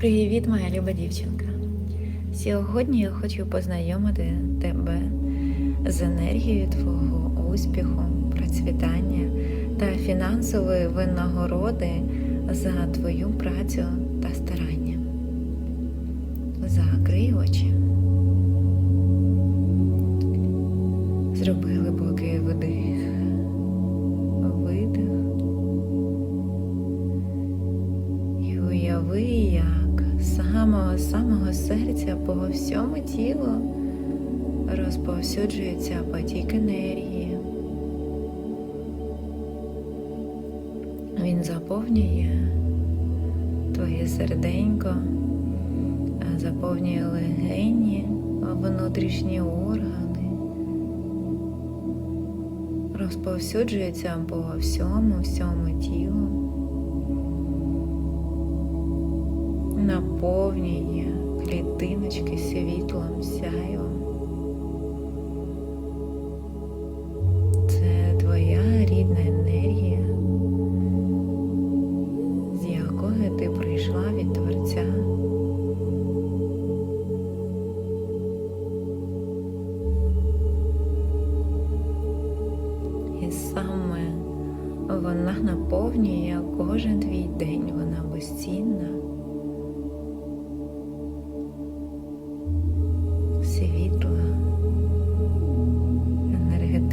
Привіт, моя люба дівчинка. Сьогодні я хочу познайомити тебе з енергією твого успіху, процвітання та фінансової винагороди за твою працю та старання. Закрий очі. Зроби серця по всьому тілу розповсюджується потік енергії. Він заповнює твоє серденько, заповнює легені, внутрішні органи, розповсюджується по всьому, всьому тілу. наповнює клітиночки світлом сяйвом.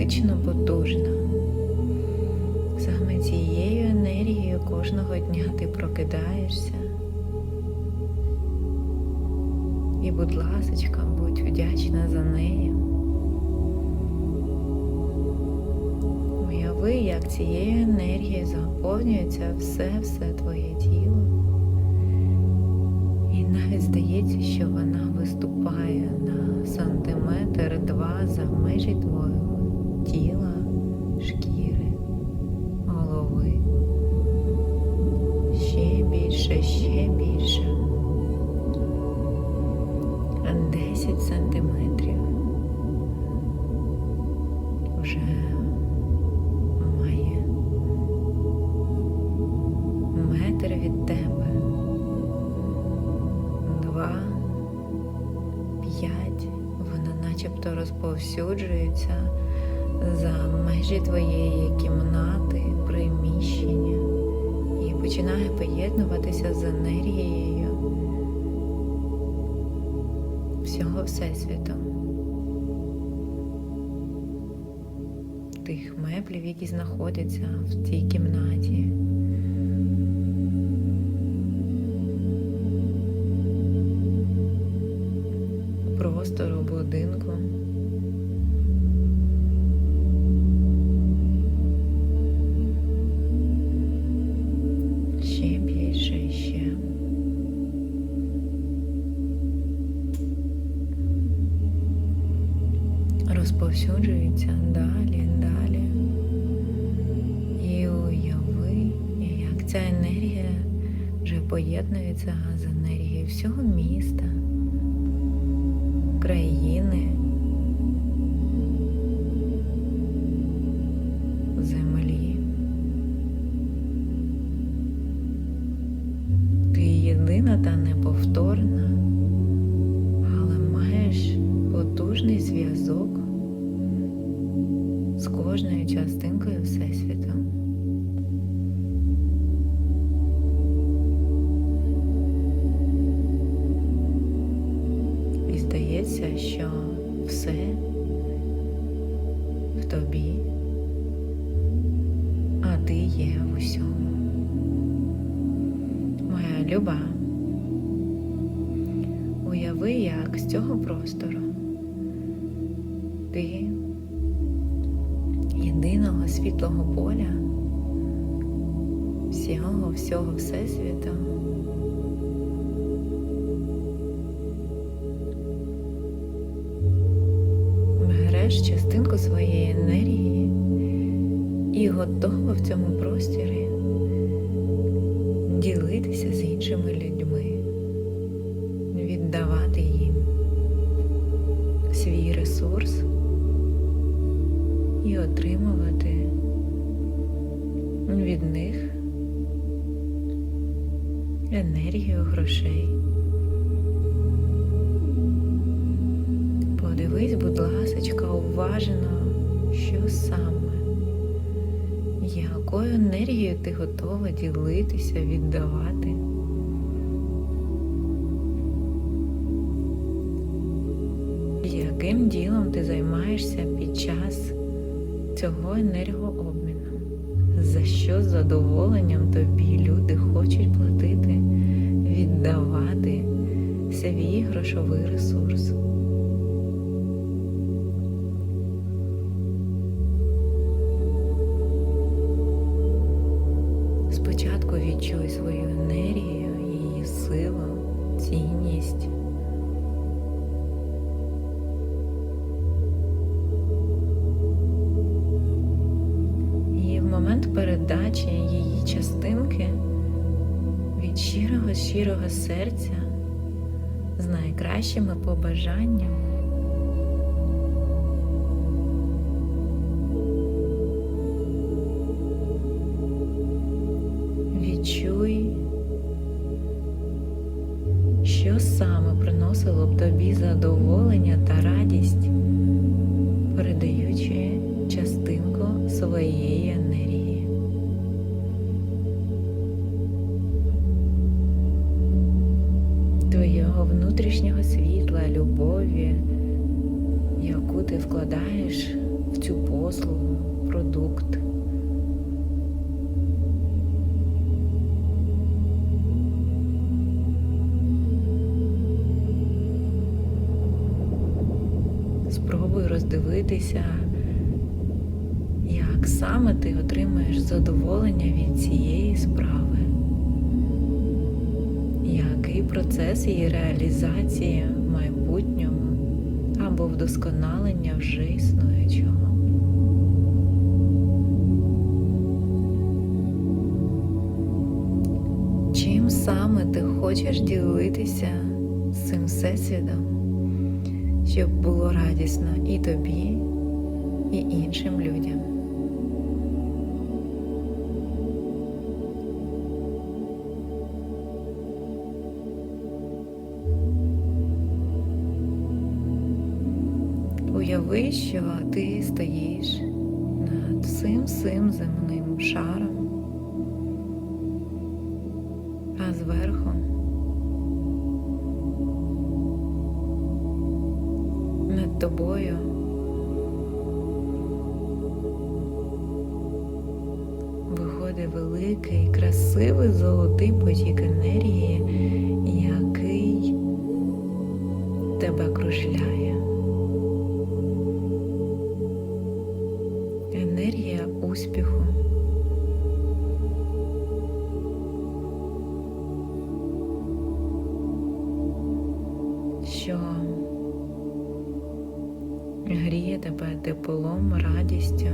Енергетично потужна. Саме цією енергією кожного дня ти прокидаєшся. І, будь ласочка, будь вдячна за неї. Уяви, як цією енергією заповнюється все-все твоє тіло. І навіть здається, що вона виступає на сантиметр два за межі твого тіла, шкіри, голови. Ще більше, ще більше. 10 сантиметрів. Вже має метр від тебе два, п'ять, вона начебто розповсюджується за межі твоєї кімнати, приміщення і починає поєднуватися з енергією всього Всесвіту. Тих меблів, які знаходяться в цій кімнаті. простору будинку. Розповсюджується далі, далі. І уяви, як ця енергія вже поєднується з енергією всього міста країни, здається, що все в тобі, а ти є в усьому. Моя люба, уяви, як з цього простору ти єдиного світлого поля всього всього Всесвіту. Береш частинку своєї енергії і готова в цьому просторі ділитися з іншими людьми, віддавати їм свій ресурс і отримувати від них енергію грошей. Уважно, що саме, якою енергією ти готова ділитися, віддавати. Яким ділом ти займаєшся під час цього енергообміну? За що з задоволенням тобі люди хочуть платити, віддавати свій грошовий ресурс? Відчуй свою енергію, її силу, цінність. І в момент передачі її частинки від щирого щирого серця з найкращими побажаннями. Внутрішнього світла, любові, яку ти вкладаєш в цю послугу, продукт. Спробуй роздивитися, як саме ти отримаєш задоволення від цієї справи, який процес її реалізації в майбутньому або вдосконалення вже існуючого. Чим саме ти хочеш ділитися з цим всесвітом? щоб було радісно і тобі, і іншим людям. Що ти стоїш над всім всім земним шаром, а зверху над тобою. Виходить великий, красивий золотий потік енергії, який тебе кружляє. Успіху. Що гріє тебе теплом, радістю,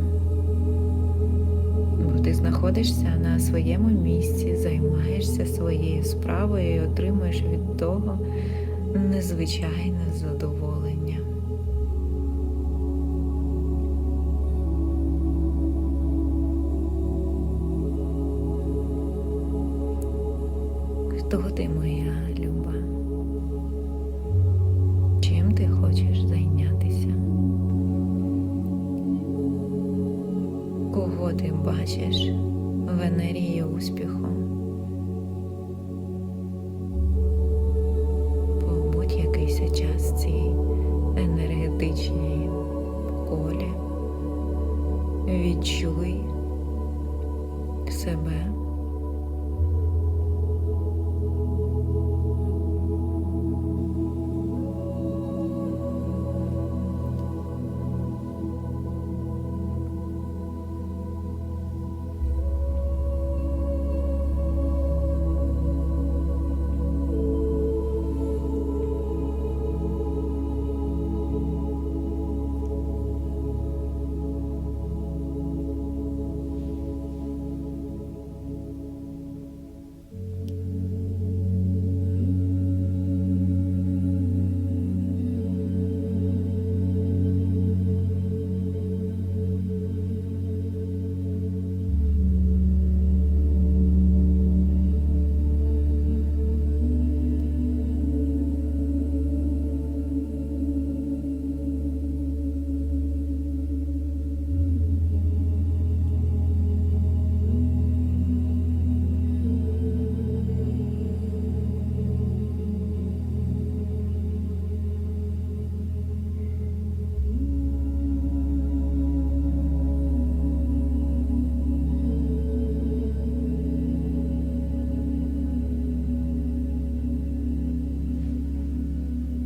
бо ти знаходишся на своєму місці, займаєшся своєю справою і отримуєш від того незвичайне задоволення. Хто ти моя люба? Чим ти хочеш зайнятися? Кого ти бачиш в енергії успіху? Побудь якийсь час цій енергетичній колі. Відчуй себе.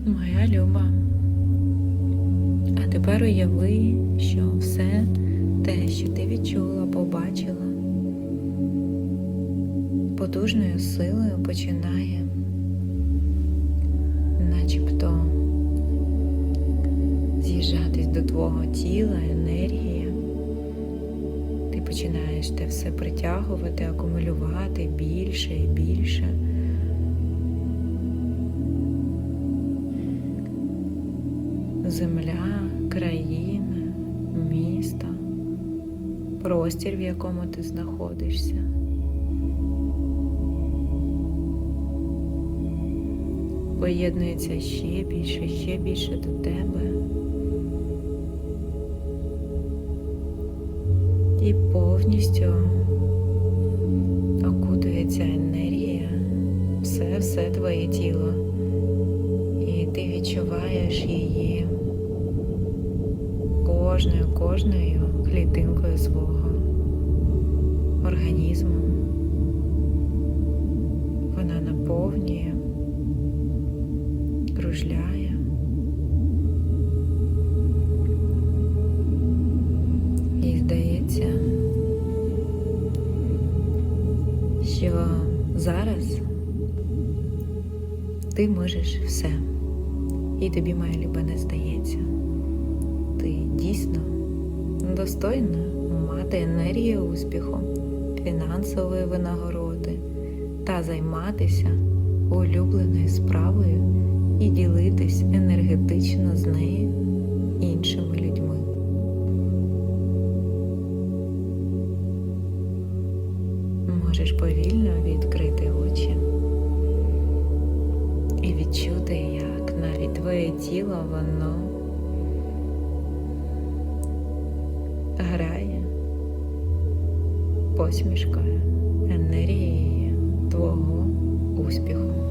Моя люба. А тепер уяви, що все те, що ти відчула, побачила, потужною силою починає, начебто, з'їжджатись до твого тіла, енергія. Ти починаєш те все притягувати, акумулювати більше і більше. Земля, країна, місто, простір, в якому ти знаходишся. Поєднується ще більше, ще більше до тебе. І повністю окутується енергія, все, все твоє тіло. І ти відчуваєш її кожною, кожною клітинкою свого організму. Вона наповнює, кружляє. І здається, що зараз ти можеш все. І тобі, моя люба, не здається. Дійсно достойна мати енергію успіху, фінансової винагороди та займатися улюбленою справою і ділитись енергетично з нею іншими людьми. Можеш повільно відкрити очі і відчути, як навіть твоє тіло воно грає посмішкою, енергією твого успіху.